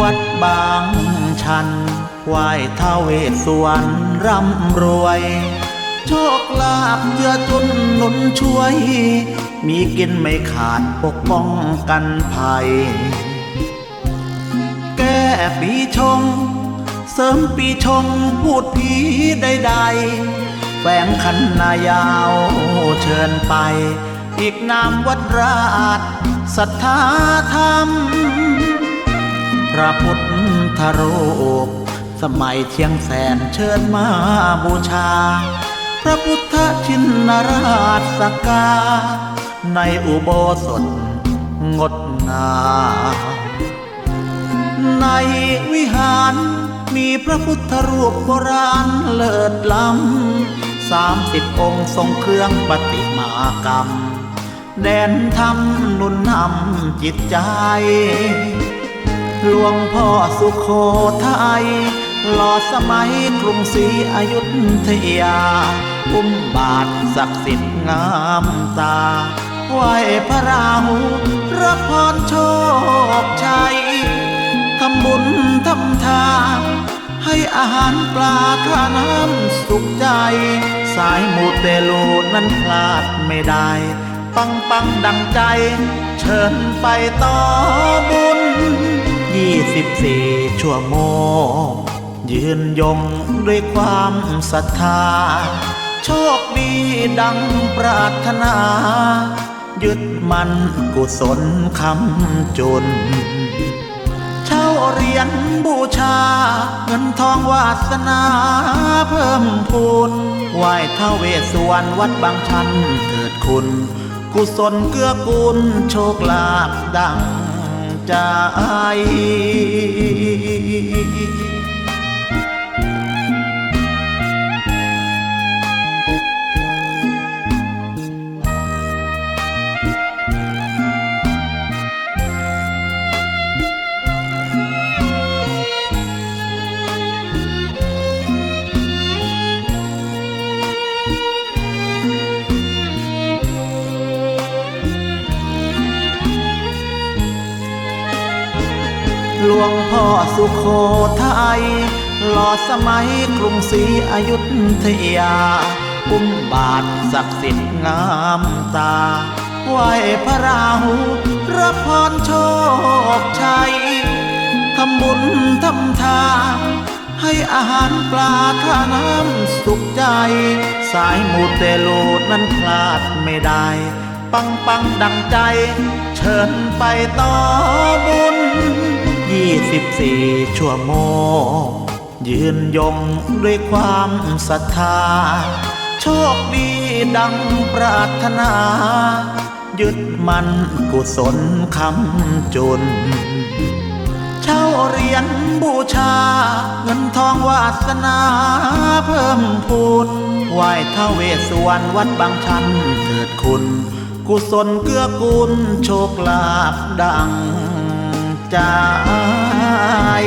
วัดบางชันไหว้ท้าวเวสสวรรณร่ำรวย โชคลาภเจือจุนหนุนช่วย มีกินไม่ขาดปกป้องกันภัย แก้ปีชง เสริมปีชงพูดผีใดๆแฝงขันนายาวเชิญไป อีกนามวัดราชสัทธาธรรม พระพุทธรูปสมัยเชียงแสนเชิญมาบูชา พระพุทธชินราชสกา ในอุโบสถงดงามในวิหารมีพระพุทธรูปโบราณเลิศล้ำสามสิบองค์ทรงเครื่องปฏิมากรรม แดนธรรมนุนนำจิตใจ หลวงพ่อสุโขทัยหล่อสมัยกรุงศรีอยุธยา อุ้มบาทศักดิ์สิทธิ์งามตาไหวพระราหูรับพรโชคชัยทำบุญทำทานให้อาหารปลาทาน้ำสุขใจ สายมูเตลูนั้นพลาดไม่ได้ ปังปังดังใจ เชิญไปต่อบุญ สิบสี่ชั่วโมง ยืนยงด้วยความศรัทธา โชคดีดังปรารถนา ยึดมันกุศลคำจุน เช่าเรียญบูชา เงินทองวาสนาเพิ่มพูนไหว้ท้าวเวสวรรณวัดบางชันเกิดคุณ กุศลเกื้อกูลโชคลาภดัง ใจ หลวงพ่อสุโขทัยหล่อสมัยกรุงศรีอยุธยาอุ้มบาทศักดิ์สิทธิ์งามตาไหวพระราหูรับพรโชคชัยทำบุญทำทาน ให้อาหารปลาทาน้ำสุขใจ สายมูเตลูนั้นพลาดไม่ได้ ปังปังดังใจ เชิญไปต่อบุญยี่ สี่ชั่วโมง ยืนยงด้วยความศรัทธา โชคดีดังปรารถนา ยึดมันกุศลคำจุน เช่าเรียญบูชา เงินทองวาสนาเพิ่มพูนไหว้ท้าวเวสวรรณวัดบางชันเกิดคุณ กุศลเกื้อกูลโชคลาภดัง จาจ